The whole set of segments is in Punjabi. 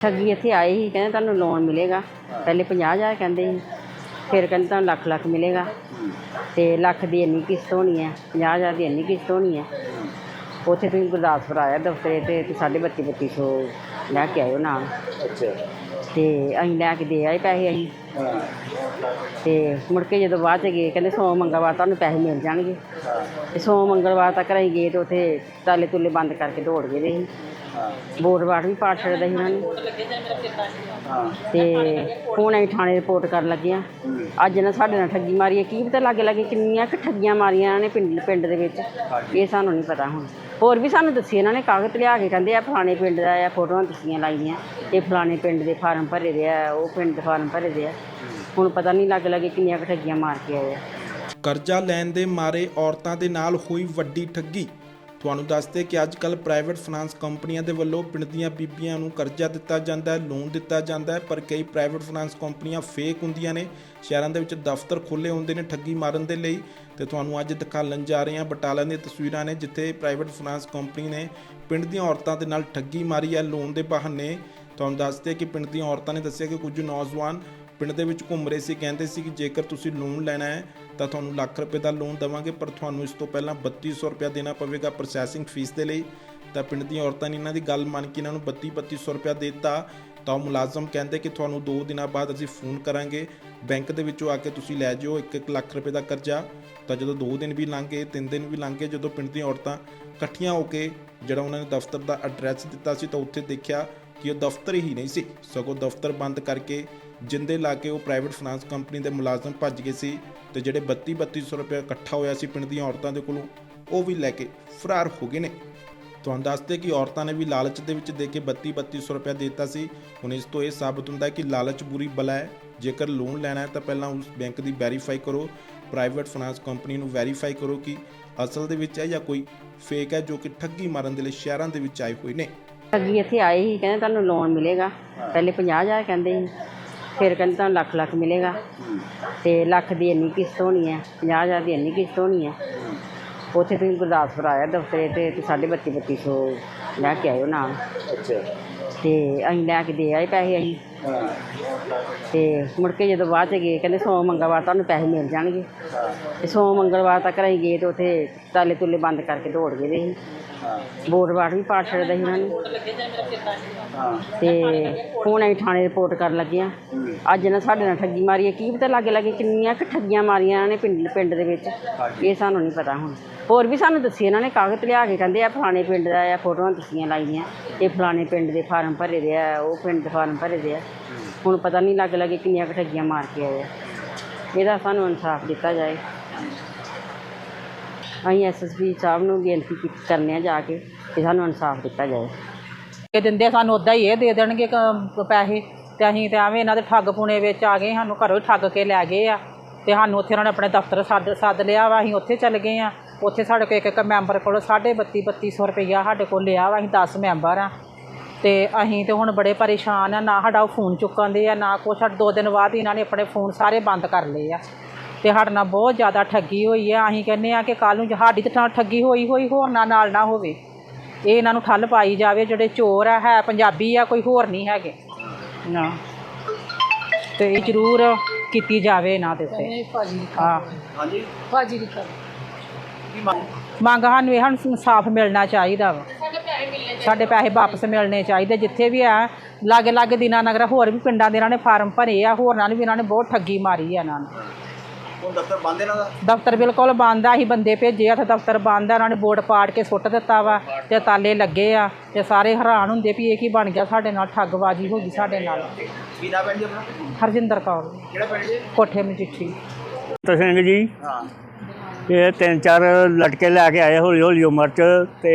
ਠੱਗੀ ਇੱਥੇ ਆਏ ਸੀ ਕਹਿੰਦੇ ਤੁਹਾਨੂੰ ਲੋਨ ਮਿਲੇਗਾ। ਪਹਿਲੇ 50000 ਕਹਿੰਦੇ ਸੀ ਫਿਰ ਕਹਿੰਦੇ ਤੁਹਾਨੂੰ ਲੱਖ ਲੱਖ ਮਿਲੇਗਾ। ਤੇ ਲੱਖ ਦੀ ਇੰਨੀ ਕਿਸ਼ਤ ਹੋਣੀ ਹੈ 50000 ਦੀ ਇੰਨੀ ਕਿਸ਼ਤ ਹੋਣੀ ਹੈ। ਉੱਥੇ ਤੁਸੀਂ ਗੁਰਦਾਸਪੁਰ ਆਇਆ ਦਫ਼ਤਰੇ ਤੇ ਤੇ ਸਾਢੇ ਬੱਤੀ ਬੱਤੀ ਸੌ ਲੈ ਕੇ ਆਇਓ ਨਾਲ। ਅੱਛਾ। ਤੇ ਅਸੀਂ ਲੈ ਕੇ ਦੇ ਆਏ ਪੈਸੇ ਅਸੀਂ। ਤੇ ਮੁੜ ਕੇ ਜਦੋਂ ਬਾਅਦ ਚ ਗਏ ਕਹਿੰਦੇ ਸੋਮ ਮੰਗਲਵਾਰ ਤੁਹਾਨੂੰ ਪੈਸੇ ਮਿਲ ਜਾਣਗੇ। ਤੇ ਸੋਮ ਮੰਗਲਵਾਰ ਤੱਕ ਅਸੀਂ ਗਏ ਤੇ ਉੱਥੇ ਤਾਲੇ ਤੁਲੇ ਬੰਦ ਕਰਕੇ ਦੌੜ ਗਏ ਦੇ ਸੀ। ਵੋਟ ਵਾਟ ਵੀ ਪਾੜ ਛੱਡਦਾ ਸੀ ਉਹਨਾਂ ਨੇ। ਤੇ ਹੁਣ ਅਸੀਂ ਥਾਣੇ ਰਿਪੋਰਟ ਕਰਨ ਲੱਗੇ ਆ ਅੱਜ ਨਾ ਸਾਡੇ ਨਾਲ ਠੱਗੀ ਮਾਰੀ ਹੈ। ਕੀ ਪਤਾ ਲਾਗੇ ਲਾਗੇ ਕਿੰਨੀਆਂ ਕੁ ਠੱਗੀਆਂ ਮਾਰੀਆਂ ਇਹਨਾਂ ਨੇ ਪਿੰਡ ਪਿੰਡ ਦੇ ਵਿੱਚ। ਇਹ ਸਾਨੂੰ ਨਹੀਂ ਪਤਾ ਹੁਣ। ਹੋਰ ਵੀ ਸਾਨੂੰ ਦੱਸੀ ਇਹਨਾਂ ਨੇ, ਕਾਗਜ਼ ਲਿਆ ਕੇ ਕਹਿੰਦੇ ਆ ਫਲਾਣੇ ਪਿੰਡ ਦਾ ਆ, ਫੋਟੋਆਂ ਦੱਸੀਆਂ ਲਾਈਆਂ। ਇਹ ਫਲਾਣੇ ਪਿੰਡ ਦੇ ਫਾਰਮ ਭਰੇ ਦੇ ਆ, ਉਹ ਪਿੰਡ ਦੇ ਫਾਰਮ ਭਰੇ ਦੇ ਆ। ਹੁਣ ਪਤਾ ਨਹੀਂ ਲਾਗੇ ਲਾਗੇ ਕਿੰਨੀਆਂ ਕੁ ਠੱਗੀਆਂ ਮਾਰ ਕੇ ਆਏ ਆ। ਕਰਜ਼ਾ ਲੈਣ ਦੇ ਮਾਰੇ ਔਰਤਾਂ ਦੇ ਨਾਲ ਹੋਈ ਵੱਡੀ ਠੱਗੀ। ਤੁਹਾਨੂੰ ਦੱਸਦੇ ਕਿ ਅੱਜ ਕੱਲ ਪ੍ਰਾਈਵੇਟ ਫਾਈਨਾਂਸ ਕੰਪਨੀਆਂ ਦੇ ਵੱਲੋਂ ਪਿੰਡ ਦੀਆਂ ਬੀਬੀਆਂ ਨੂੰ ਕਰਜ਼ਾ ਦਿੱਤਾ ਜਾਂਦਾ ਹੈ ਲੋਨ ਦਿੱਤਾ ਜਾਂਦਾ ਹੈ, ਪਰ ਕਈ ਪ੍ਰਾਈਵੇਟ ਫਾਈਨਾਂਸ ਕੰਪਨੀਆਂ ਫੇਕ ਹੁੰਦੀਆਂ ਨੇ। ਸ਼ਹਿਰਾਂ ਦੇ ਵਿੱਚ ਦਫ਼ਤਰ ਖੁੱਲੇ ਹੁੰਦੇ ਨੇ ਠੱਗੀ ਮਾਰਨ ਦੇ ਲਈ ਤੇ ਤੁਹਾਨੂੰ ਅੱਜ ਦਿਖਾਉਣ ਜਾ ਰਹੇ ਹਾਂ ਬਟਾਲਾ ਦੀਆਂ ਤਸਵੀਰਾਂ ਨੇ, ਜਿੱਥੇ ਪ੍ਰਾਈਵੇਟ ਫਾਈਨਾਂਸ ਕੰਪਨੀ ਨੇ ਪਿੰਡ ਦੀਆਂ ਔਰਤਾਂ ਦੇ ਨਾਲ ਠੱਗੀ ਮਾਰੀ ਹੈ ਲੋਨ ਦੇ ਬਹਾਨੇ। ਤੁਹਾਨੂੰ ਦੱਸਦੇ ਕਿ ਪਿੰਡ ਦੀਆਂ ਔਰਤਾਂ ਨੇ ਦੱਸਿਆ ਕਿ ਕੁਝ ਨੌਜਵਾਨ ਪਿੰਡ ਦੇ ਵਿੱਚ ਘੁੰਮ ਰਹੇ ਸੀ, ਕਹਿੰਦੇ ਸੀ ਕਿ ਜੇਕਰ ਤੁਸੀਂ ਲੋਨ ਲੈਣਾ ਹੈ, ਤਾਂ ਤੁਹਾਨੂੰ ਲੱਖ ਰੁਪਏ ਦਾ ਲੋਨ ਦੇਵਾਂਗੇ, ਪਰ ਤੁਹਾਨੂੰ ਇਸ ਤੋਂ ਪਹਿਲਾਂ 3200 ਰੁਪਏ ਦੇਣਾ ਪਵੇਗਾ ਪ੍ਰੋਸੈਸਿੰਗ ਫੀਸ ਦੇ ਲਈ। ਤਾਂ ਪਿੰਡ ਦੀਆਂ ਔਰਤਾਂ ਨੇ ਇਹਨਾਂ ਦੀ ਗੱਲ ਮੰਨ ਕੇ ਇਹਨਾਂ ਨੂੰ 32 3200 ਰੁਪਏ ਦੇ ਦਿੱਤਾ। ਤਾਂ ਉਹ ਮੁਲਾਜ਼ਮ ਕਹਿੰਦੇ ਕਿ ਤੁਹਾਨੂੰ 2 ਦਿਨਾਂ ਬਾਅਦ ਅਸੀਂ ਫੋਨ ਕਰਾਂਗੇ। ਬੈਂਕ ਦੇ ਵਿੱਚੋਂ ਆ ਕੇ ਤੁਸੀਂ ਲੈ ਜਾਓ 1-1 ਲੱਖ ਰੁਪਏ ਦਾ ਕਰਜ਼ਾ। ਤਾਂ ਜਦੋਂ 2 ਦਿਨ ਵੀ ਲੰਘ ਗਏ 3 ਦਿਨ ਵੀ ਲੰਘ ਗਏ, ਜਦੋਂ ਪਿੰਡ ਦੀਆਂ ਔਰਤਾਂ ਇਕੱਠੀਆਂ ਹੋ ਕੇ ਜਿਹੜਾ ਉਹਨਾਂ ਨੇ ਦਫ਼ਤਰ ਦਾ ਐਡਰੈਸ ਦਿੱਤਾ ਸੀ, ਤਾਂ ਉੱਥੇ ਦੇਖਿਆ ਕਿ ਉਹ ਦਫ਼ਤਰ ਹੀ ਨਹੀਂ ਸੀ। ਸਗੋਂ ਦਫ਼ਤਰ ਬੰਦ ਕਰਕੇ ਜਿੰਦੇ ਲਾ ਕੇ ਉਹ ਪ੍ਰਾਈਵੇਟ ਫਾਈਨਾਂਸ ਕੰਪਨੀ ਦੇ ਮੁਲਾਜ਼ਮ ਭੱਜ ਗਏ ਸੀ ਤੇ ਜਿਹੜੇ 32 3200 ਰੁਪਏ ਇਕੱਠਾ ਹੋਇਆ ਸੀ ਪਿੰਡ ਦੀਆਂ ਔਰਤਾਂ ਦੇ ਕੋਲੋਂ, ਉਹ ਵੀ ਲੈ ਕੇ ਫਰਾਰ ਹੋ ਗਏ ਨੇ। ਤੁਹਾਨੂੰ ਦੱਸਦੇ ਕਿ ਔਰਤਾਂ ਨੇ ਵੀ ਲਾਲਚ ਦੇ ਵਿੱਚ ਦੇ ਕੇ 32 3200 ਰੁਪਏ ਦਿੱਤਾ ਸੀ। ਹੁਣ ਇਸ ਤੋਂ ਇਹ ਸਾਬਤ ਹੁੰਦਾ ਹੈ ਕਿ ਲਾਲਚ ਬੁਰੀ ਬਲਾ ਹੈ। ਜੇਕਰ ਲੋਨ ਲੈਣਾ ਹੈ ਤਾਂ ਪਹਿਲਾਂ ਉਸ ਬੈਂਕ ਦੀ ਵੈਰੀਫਾਈ ਕਰੋ। ਪ੍ਰਾਈਵੇਟ ਫਾਈਨਾਂਸ ਕੰਪਨੀ ਨੂੰ ਵੈਰੀਫਾਈ ਕਰੋ ਕਿ ਅਸਲ ਦੇ ਵਿੱਚ ਹੈ ਜਾਂ ਕੋਈ ਫੇਕ ਹੈ ਜੋ ਕਿ ਠੱਗੀ ਮਾਰਨ ਦੇ ਲਈ ਸ਼ਹਿਰਾਂ ਦੇ ਵਿੱਚ ਆਏ ਹੋਏ ਨੇ। ਠੱਗੀ ਇੱਥੇ ਆਏ ਸੀ ਕਹਿੰਦੇ ਤੁਹਾਨੂੰ ਲੋਨ ਮਿਲੇਗਾ। ਪਹਿਲੇ 50000 ਕਹਿੰਦੇ ਸੀ ਫਿਰ ਕਹਿੰਦੇ ਤੁਹਾਨੂੰ ਲੱਖ ਲੱਖ ਮਿਲੇਗਾ। ਤੇ ਲੱਖ ਦੀ ਇੰਨੀ ਕਿਸ਼ਤ ਹੋਣੀ ਹੈ 50000 ਦੀ ਇੰਨੀ ਕਿਸ਼ਤ ਹੋਣੀ ਹੈ। ਉੱਥੇ ਤੁਸੀਂ ਗੁਰਦਾਸਪੁਰ ਆਇਆ ਦਫ਼ਤਰੇ ਤੇ ਬੱਤੀ ਬੱਤੀ ਸੌ ਲੈ ਕੇ ਆਇਓ ਨਾਲ। ਅੱਛਾ। ਤੇ ਅਸੀਂ ਲੈ ਕੇ ਦੇ ਆਏ ਪੈਸੇ ਅਸੀਂ। ਹਾਂ ਤੇ ਮੁੜ ਕੇ ਜਦੋਂ ਬਾਅਦ ਚ ਗਏ ਕਹਿੰਦੇ ਸੋਮ ਮੰਗਲਵਾਰ ਤੁਹਾਨੂੰ ਪੈਸੇ ਮਿਲ ਜਾਣਗੇ। ਤੇ ਸੋਮ ਮੰਗਲਵਾਰ ਤੱਕ ਅਸੀਂ ਗਏ ਤੇ ਉੱਥੇ ਤਾਲੇ ਤੁਲੇ ਬੰਦ ਕਰਕੇ ਦੌੜ ਗਏ ਦੇ ਸੀ। ਬੋਰਡ ਵਾਟ ਵੀ ਪਾੜ ਛੱਡਦਾ ਸੀ ਉਹਨਾਂ ਨੇ। ਤੇ ਹੁਣ ਅਸੀਂ ਥਾਣੇ ਰਿਪੋਰਟ ਕਰਨ ਲੱਗੇ ਆ ਅੱਜ ਨਾ ਸਾਡੇ ਨਾਲ ਠੱਗੀ ਮਾਰੀ ਹੈ ਕੀ ਪਤਾ ਲਾਗੇ ਲਾਗੇ ਕਿੰਨੀਆਂ ਕੁ ਠੱਗੀਆਂ ਮਾਰੀਆਂ ਇਹਨਾਂ ਨੇ ਪਿੰਡ ਪਿੰਡ ਦੇ ਵਿੱਚ। ਇਹ ਸਾਨੂੰ ਨਹੀਂ ਪਤਾ ਹੁਣ। ਹੋਰ ਵੀ ਸਾਨੂੰ ਦੱਸੀ ਇਹਨਾਂ ਨੇ ਕਾਗਜ਼ ਲਿਆ ਕੇ ਕਹਿੰਦੇ ਆ ਫਲਾਣੇ ਪਿੰਡ ਦਾ ਆ ਫੋਟੋਆਂ ਦੱਸੀਆਂ ਲਾਈਆਂ। ਇਹ ਫਲਾਣੇ ਪਿੰਡ ਦੇ ਫਾਰਮ ਭਰੇ ਦੇ ਆ ਉਹ ਪਿੰਡ ਦੇ ਫਾਰਮ ਭਰੇ ਦੇ ਆ। ਹੁਣ ਪਤਾ ਨਹੀਂ ਲੱਗ ਲਾਗੇ ਕਿੰਨੀਆਂ ਕੁ ਮਾਰ ਕੇ ਆਏ ਆ। ਇਹਦਾ ਸਾਨੂੰ ਇਨਸਾਫ ਦਿੱਤਾ ਜਾਏ। ਅਸੀਂ ਐਸਐਸਪੀ ਸਾਹਿਬ ਨੂੰ ਬੇਨਤੀ ਕੀ- ਕਰਨੇ ਆ ਜਾ ਕੇ ਕਿ ਸਾਨੂੰ ਇਨਸਾਫ ਦਿੱਤਾ ਜਾਏ। ਇਹ ਦਿੰਦੇ ਸਾਨੂੰ ਉਦਾਂ ਹੀ ਇਹ ਦੇ ਦੇਣਗੇ ਕ- ਪੈਸੇ ਤੇ ਅਸੀਂ ਤੇ ਐਵੇਂ ਇਹਨਾਂ ਦੇ ਠੱਗ ਪੁਣੇ ਵਿੱਚ ਆ ਗਏ, ਸਾਨੂੰ ਘਰੋਂ ਹੀ ਠੱਗ ਕੇ ਲੈ ਗਏ ਆ। ਤੇ ਸਾਨੂੰ ਉੱਥੇ ਉਹਨਾਂ ਨੇ ਆਪਣੇ ਦਫ਼ਤਰ ਸੱਦ ਸੱਦ ਲਿਆ ਵਾ, ਅਸੀਂ ਉੱਥੇ ਚੱਲ ਗਏ ਆ। ਉੱਥੇ ਸਾਡੇ ਕੋਲ ਇੱਕ ਇੱਕ ਮੈਂਬਰ ਕੋਲ 32 3200 ਰੁਪਈਆ ਸਾਡੇ ਕੋਲ ਲਿਆ ਵਾ, ਅਸੀਂ 10 ਮੈਂਬਰ ਆ। ਤੇ ਅਸੀਂ ਤੇ ਹੁਣ ਬੜੇ ਪਰੇਸ਼ਾਨ ਆ ਨਾ ਸਾਡਾ ਉਹ ਫੋਨ ਚੁੱਕਣ ਦੇ ਆ ਨਾ ਕੁਛ। ਸਾਡੇ ਦੋ ਦਿਨ ਬਾਅਦ ਇਹਨਾਂ ਨੇ ਆਪਣੇ ਫੋਨ ਸਾਰੇ ਬੰਦ ਕਰ ਲਏ ਆ। ਤੇ ਸਾਡੇ ਨਾਲ ਬਹੁਤ ਜ਼ਿਆਦਾ ਠੱਗੀ ਹੋਈ ਆ। ਅਸੀਂ ਕਹਿੰਦੇ ਆ ਕਿ ਕੱਲ ਨੂੰ ਸਾਡੀ ਤੇ ਠੱਗੀ ਹੋਈ ਹੋਈ ਹੋਰ ਨਾ ਨਾਲ ਨਾ ਹੋਵੇ। ਇਹ ਇਹਨਾਂ ਨੂੰ ਠੱਲ ਪਾਈ ਜਾਵੇ ਜਿਹੜੇ ਚੋਰ ਆ ਹੈ ਪੰਜਾਬੀ ਆ ਕੋਈ ਹੋਰ ਨਹੀਂ ਹੈਗੇ। ਨਾ। ਤੇ ਇਹ ਜ਼ਰੂਰ ਕੀਤੀ ਜਾਵੇ ਇਹਨਾਂ ਦੇ ਉੱਤੇ। ਹਾਂ। ਹਾਂਜੀ। ਭਾਜੀ ਦੀ ਮੰਗ ਸਾਨੂੰ ਇਹ ਸਾਨੂੰ ਇਨਸਾਫ ਮਿਲਣਾ ਚਾਹੀਦਾ ਵਾ। ਸਾਡੇ ਪੈਸੇ ਵਾਪਸ ਮਿਲਣੇ ਚਾਹੀਦੇ ਜਿੱਥੇ ਵੀ ਆ ਲਾਗੇ ਲਾਗੇ ਦਿਨਾਂ ਨਗਰ ਹੋਰ ਵੀ ਪਿੰਡਾਂ ਦੇ ਇਹਨਾਂ ਨੇ ਫਾਰਮ ਭਰੇ ਆ ਹੋਰਨਾਂ ਨੂੰ ਵੀ ਇਹਨਾਂ ਨੇ ਬਹੁਤ ਠੱਗੀ ਮਾਰੀ ਆ ਇਹਨਾਂ ਨੇ। ਹੁਣ ਦਫ਼ਤਰ ਬੰਦ ਇਹਨਾਂ ਦਾ? ਦਫ਼ਤਰ ਬਿਲਕੁਲ ਬੰਦ ਆ ਅਸੀਂ ਬੰਦੇ ਭੇਜੇ ਆ ਤੇ ਦਫ਼ਤਰ ਬੰਦ ਆ ਉਹਨਾਂ ਨੇ ਬੋਰਡ ਪਾੜ ਕੇ ਸੁੱਟ ਦਿੱਤਾ ਵਾ ਤੇ ਤਾਲੇ ਲੱਗੇ ਆ ਤੇ ਸਾਰੇ ਹੈਰਾਨ ਹੁੰਦੇ ਵੀ ਇਹ ਕੀ ਬਣ ਗਿਆ ਸਾਡੇ ਨਾਲ ਠੱਗਬਾਜ਼ੀ ਹੋ ਗਈ ਸਾਡੇ ਨਾਲ। ਕੀ ਨਾ ਪਿੰਡ ਜੀ ਆਪਣਾ? ਹਰਜਿੰਦਰ ਕੌਰ। ਕਿਹੜਾ ਪਿੰਡ ਜੀ? ਕੋਠੇ ਮਜੀਠੀ ਤਾਂ ਸਿੰਘ ਜੀ। ਹਾਂ। ਇਹ ਤਿੰਨ ਚਾਰ ਲਟਕੇ ਲੈ ਕੇ ਆਏ ਹੌਲੀ ਹੌਲੀ ਉਮਰ ਚ ਤੇ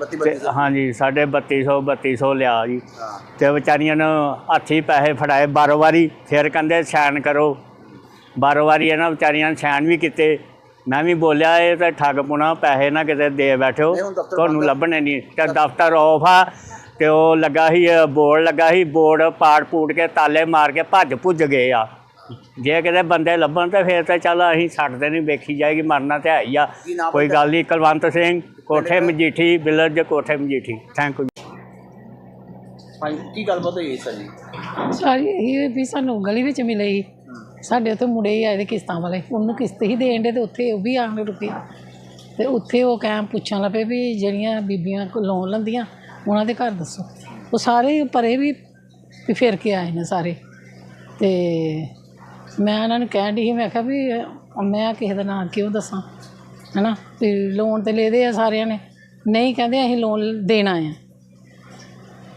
ਤੇ 32 ਹਾਂਜੀ ਸਾਢੇ 3200 3200 ਲਿਆ ਜੀ। ਤੇ ਵਿਚਾਰੀਆਂ ਨੂੰ ਹੱਥੀ ਪੈਸੇ ਫੜਾਏ ਬਾਰੋ ਵਾਰੀ ਫਿਰ ਕਹਿੰਦੇ ਸਾਈਨ ਕਰੋ। ਬਾਰੋ ਵਾਰੀ ਇਹਨਾਂ ਵਿਚਾਰੀਆਂ ਨੇ ਸਾਈਨ ਵੀ ਕੀਤੇ। ਮੈਂ ਵੀ ਬੋਲਿਆ ਇਹ ਤਾਂ ਠੱਗ ਪੁਣਾ ਪੈਸੇ ਨਾ ਕਿਤੇ ਦੇ ਬੈਠੋ। ਨਹੀਂ, ਹੁਣ ਦਫ਼ਤਰ ਤੁਹਾਨੂੰ ਬੰਦ ਆ। ਲੱਭਣੇ ਨਹੀਂ। ਤੇ ਦਫ਼ਤਰ ਆਫ ਆ ਤੇ ਉਹ ਲੱਗਾ ਸੀ ਬੋਰਡ ਲੱਗਾ ਸੀ ਬੋਰਡ ਪਾੜ ਪੂੜ ਕੇ ਤਾਲੇ ਮਾਰ ਕੇ ਭੱਜ ਭੁੱਜ ਗਏ ਆ। ਜੇ ਕਿਤੇ ਬੰਦੇ ਲੱਭਣ ਤੇ ਫਿਰ ਤਾਂ ਚੱਲ ਅਸੀਂ ਛੱਡਦੇ ਨਹੀਂ ਵੇਖੀ ਜਾਏਗੀ ਮਰਨਾ ਤੇ ਹੈ ਹੀ ਆ। ਕੀ ਨਾਮ ਕੋਈ? ਗੱਲ ਨਹੀਂ ਕੁਲਵੰਤ ਸਿੰਘ। ਕੋਠੇ ਮਜੀਠੀ ਵਿਲੇਜ ਕੋਠੇ ਮਜੀਠੀ। ਥੈਂਕ ਯੂ ਹਾਂਜੀ ਕੀ ਗੱਲਬਾਤ ਹੋਈ ਸਰ ਜੀ? ਸਾਰੀ ਇਹ ਵੀ ਸਾਨੂੰ ਗਲੀ ਵਿੱਚ ਮਿਲੇ ਸੀ। ਸਾਡੇ ਉੱਥੇ ਮੁੰਡੇ ਹੀ ਆਏ ਦੇ ਕਿਸ਼ਤਾਂ ਵਾਲੇ। ਉਹਨੂੰ ਕਿਸ਼ਤ ਹੀ ਦੇਣ ਦੇ ਤੇ ਉੱਥੇ ਉਹ ਵੀ ਆਣ ਰੁਕੇ। ਤੇ ਉੱਥੇ ਉਹ ਕਹਿ ਪੁੱਛਣ ਲੱਪੇ ਵੀ ਜਿਹੜੀਆਂ ਬੀਬੀਆਂ ਕੋ ਲੋਨ ਲੈਂਦੀਆਂ ਉਹਨਾਂ ਦੇ ਘਰ ਦੱਸੋ। ਉਹ ਸਾਰੇ ਪਰੇ ਵੀ ਵੀ ਫਿਰ ਕੇ ਆਏ ਨੇ ਸਾਰੇ। ਤੇ ਮੈਂ ਉਹਨਾਂ ਨੂੰ ਕਹਿਣ ਦੀ ਸੀ ਮੈਂ ਕਿਹਾ ਵੀ ਮੈਂ ਕਿਸੇ ਦਾ ਨਾਂ ਕਿਉਂ ਦੱਸਾਂ? ਹੈਨਾ? ਵੀ ਲੋਨ ਤੇ ਲੈਦੇ ਆ ਸਾਰਿਆਂ ਨੇ। ਨਹੀਂ ਕਹਿੰਦੇ ਅਸੀਂ ਲੋਨ ਦੇਣਾ ਆ।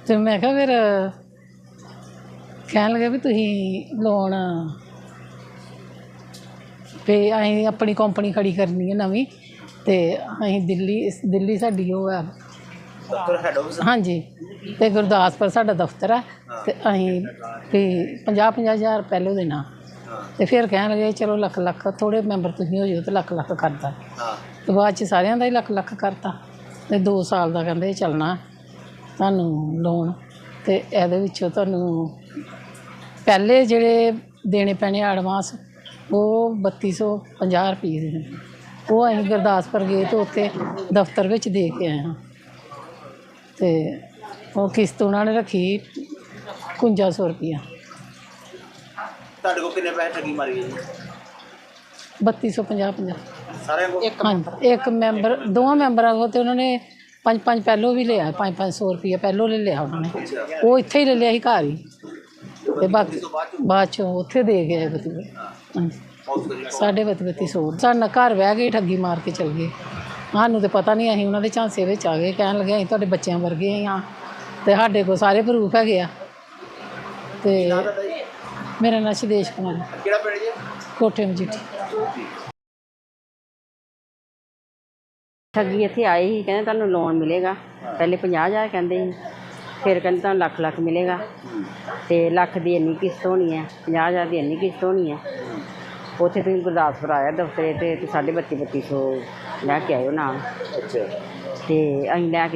ਤੇ ਮੈਂ ਕਿਹਾ ਫਿਰ ਕਹਿਣ ਲੱਗੇ ਵੀ ਤੁਸੀਂ ਲੋਨ ਤੇ ਅਸੀਂ ਆਪਣੀ ਕੰਪਨੀ ਖੜੀ ਕਰਨੀ ਹੈ ਨਵੀਂ ਤੇ ਅਸੀਂ ਦਿੱਲੀ ਦਿੱਲੀ ਸਾਡੀ ਉਹ ਹੈ ਦਫ਼ਤਰ ਹੈਡ ਆਫਿਸ ਹਾਂਜੀ। ਤੇ ਗੁਰਦਾਸਪੁਰ ਸਾਡਾ ਦਫ਼ਤਰ ਹੈ ਤੇ ਅਸੀਂ ਵੀ 50 50 ਹਜ਼ਾਰ ਪਹਿਲੋਂ ਦੇਣਾ। ਹਾਂ ਤੇ ਫਿਰ ਕਹਿਣ ਲੱਗੇ ਚਲੋ ਲੱਖ ਲੱਖ ਥੋੜੇ ਮੈਂਬਰ ਤੁਸੀਂ ਹੋ ਜਾਓ ਤੇ ਲੱਖ ਲੱਖ ਕਰਦਾ ਹਾਂ। ਤੇ ਬਾਅਦ ਚ ਸਾਰਿਆਂ ਦਾ ਹੀ ਲੱਖ ਲੱਖ ਕਰਤਾ। ਤੇ 2 ਸਾਲ ਦਾ ਕਹਿੰਦੇ ਚੱਲਣਾ ਤੁਹਾਨੂੰ ਲੋਨ ਤੇ ਇਹਦੇ ਵਿੱਚੋਂ ਤੁਹਾਨੂੰ ਪਹਿਲੇ ਜਿਹੜੇ ਦੇਣੇ ਪੈਣੇ ਐਡਵਾਂਸ ਉਹ 3250 ਰੁਪਏ ਦੇ ਉਹ ਅਸੀਂ ਗੁਰਦਾਸਪੁਰ ਗਏ ਤੇ ਉੱਥੇ ਦਫ਼ਤਰ ਵਿੱਚ ਦੇ ਕੇ ਆਏ ਹਾਂ। ਤੇ ਉਹ ਕਿਸ਼ਤ ਉਹਨਾਂ ਨੇ ਰੱਖੀ 5100 ਰੁਪਇਆ ਤੁਹਾਡੇ ਕੋਲ ਕਿੰਨੇ ਪੈਸੇ ਠੱਗੀ ਮਾਰੀ ਗਈ 3250 50 ਸਾਰਿਆਂ ਕੋਲ? ਹਾਂਜੀ ਇੱਕ ਮੈਂਬਰ ਦੋਵਾਂ ਮੈਂਬਰਾਂ ਕੋਲ ਤੇ ਉਹਨਾਂ ਨੇ ਪੰਜ ਪੰਜ ਪਹਿਲੋਂ ਵੀ ਲਿਆ ਪੰਜ ਪੰਜ ਸੌ ਰੁਪਇਆ ਪਹਿਲੋਂ ਲੈ ਲਿਆ ਉਹਨਾਂ ਨੇ। ਉਹ ਇੱਥੇ ਹੀ ਲੈ ਲਿਆ ਸੀ ਘਰ ਹੀ। ਤੇ ਬਾਕੀ ਬਾਅਦ ਚੋਂ? ਉੱਥੇ ਦੇ ਗਏ ਬਤੀ ਹਾਂਜੀ। ਸਾਡੇ ਬਤੀ ਬਤੀ ਸੌ। ਸਾਡਾ ਘਰ ਬਹਿ ਗਏ ਠੱਗੀ ਮਾਰ ਕੇ ਚਲ ਗਏ। ਸਾਨੂੰ ਤੇ ਪਤਾ ਨਹੀਂ ਅਸੀਂ ਉਹਨਾਂ ਦੇ ਝਾਂਸੇ ਵਿੱਚ ਆ ਗਏ ਕਹਿਣ ਲੱਗੇ ਅਸੀਂ ਤੁਹਾਡੇ ਬੱਚਿਆਂ ਵਰਗੇ ਹੀ ਹਾਂ। ਤੇ ਸਾਡੇ ਕੋਲ ਸਾਰੇ ਪ੍ਰੂਫ ਹੈਗੇ ਆ। ਤੇ ਮੇਰਾ ਨਾਂ ਸ਼ਿਦੇਸ਼ ਕੁਮਾਰ ਹੈ, ਕਿਹੜਾ ਪਿੰਡ ਜੀ? ਕੋਠੇ ਮਜੀਠੀ। ਠੱਗੀ ਇੱਥੇ ਆਏ ਸੀ ਕਹਿੰਦੇ ਤੁਹਾਨੂੰ ਲੋਨ ਮਿਲੇਗਾ। ਪਹਿਲੇ 50000 ਕਹਿੰਦੇ ਸੀ। ਫਿਰ ਕਹਿੰਦੇ ਤੁਹਾਨੂੰ ਲੱਖ ਲੱਖ ਮਿਲੇਗਾ। ਤੇ ਲੱਖ ਦੀ ਇੰਨੀ ਕਿਸ਼ਤ ਹੋਣੀ ਹੈ 50000 ਦੀ ਇੰਨੀ ਕਿਸ਼ਤ ਹੋਣੀ ਹੈ। ਉੱਥੇ ਤੁਸੀਂ ਗੁਰਦਾਸਪੁਰ ਆਇਆ ਦਫ਼ਤਰੇ ਤੇ ਤੇ ਸਾਢੇ ਬੱਤੀ ਬੱਤੀ ਸੌ ਲੈ ਕੇ ਆਇਓ ਨਾਲ। ਅੱਛਾ। ਤੇ ਅਸੀਂ ਲੈ ਕੇ